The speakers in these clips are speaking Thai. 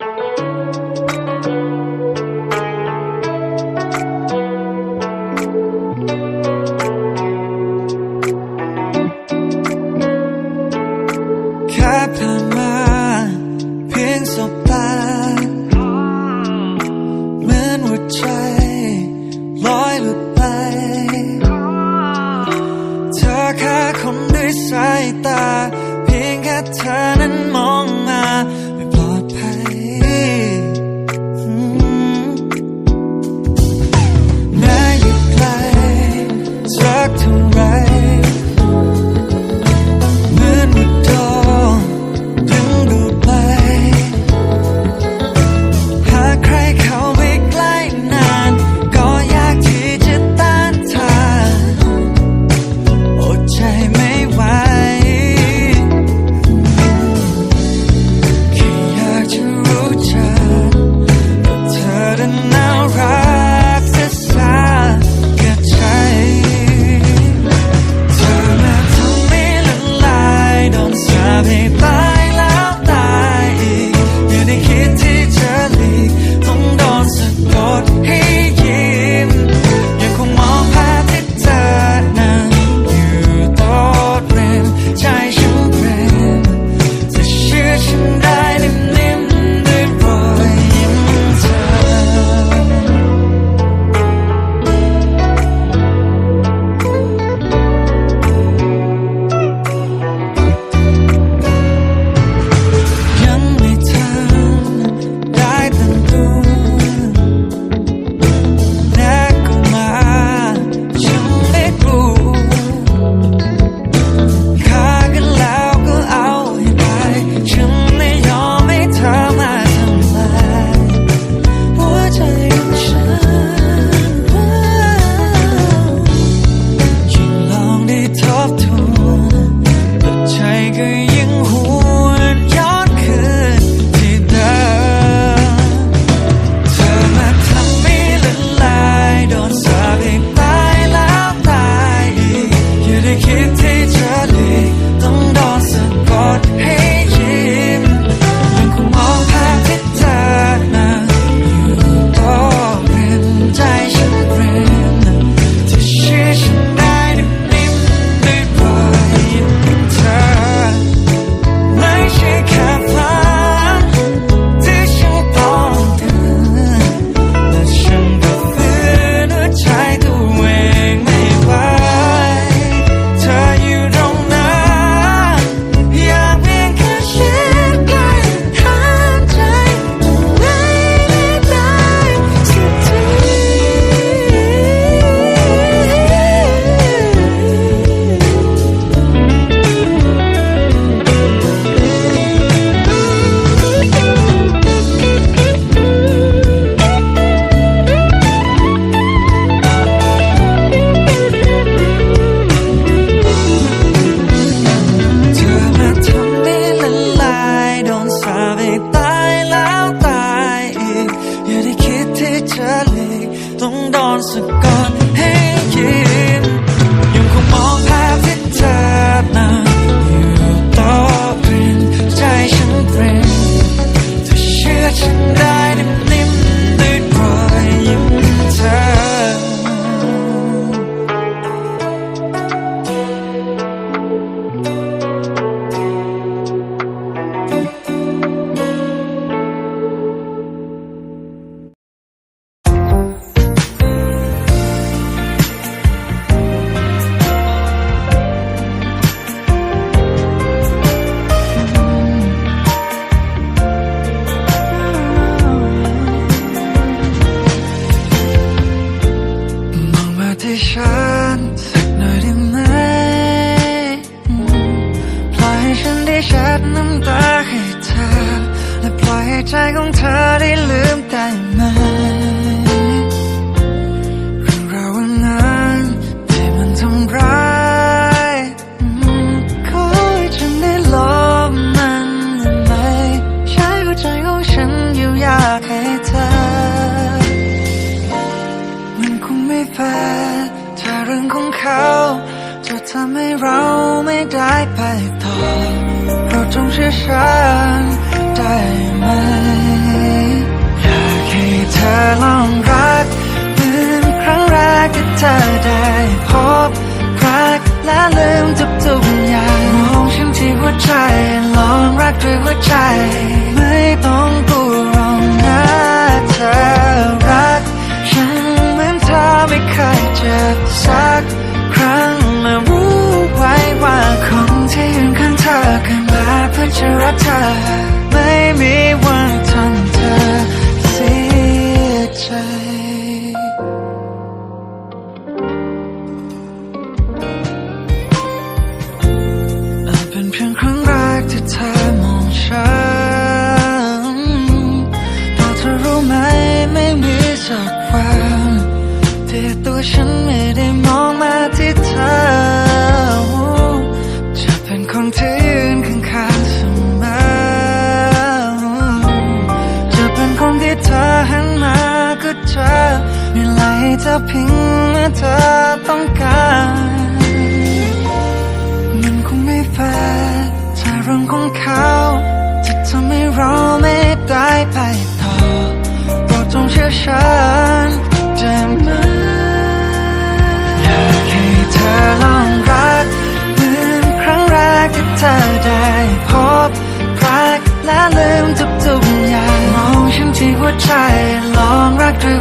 แค่เธอมาเพียงสบตาเหมือนหัวใจลอยหลุไปเธอแค่คนด้วยสายตา 烟湖。 ให้ใจของเธอได้ลืมได้ไหมเรื่องราววันนั้นที่มันทำร้ายขอให้ฉันได้ลบมันได้ไหมใช้หัวใจของฉันอยู่ยากให้เธอ มันคงไม่แฟร์ถ้าเรื่องของเขาจะทำให้เราไม่ได้ไปต่อเราจงเชื่อฉัน ได้ไหม อยากให้เธอลองรักเหมครั้งแรกที่เธอได้พบรักและลืมทุกๆอย่างมองฉันที่หัวใจลองรักด้วยหัวใจ เจอมีไหลเธอพิงเมื่อเธอต้องการมันคงไม่แฟร์ถ้าเรื่องของเขาจะทำให้เราไม่ได้ไปต่อโปรดจงเชื่อฉันได้ไหมอยากให้เธอลองรักเหมือนครั้งแรกที่เธอได้พบรักและลืมทุกๆ ที่หัวใจลองรักด้วย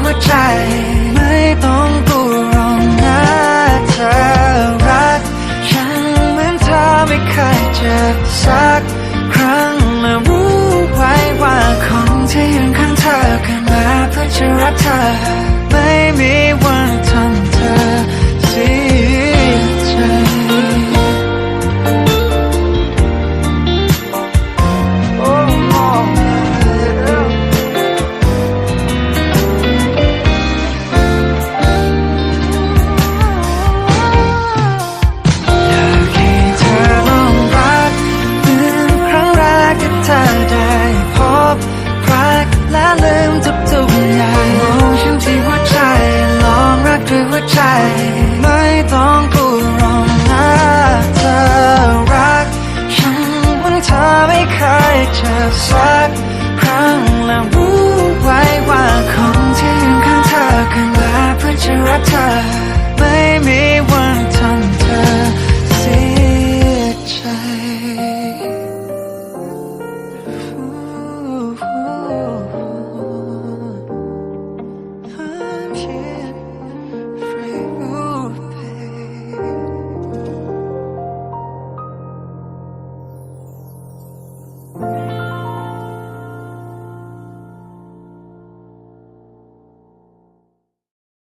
time.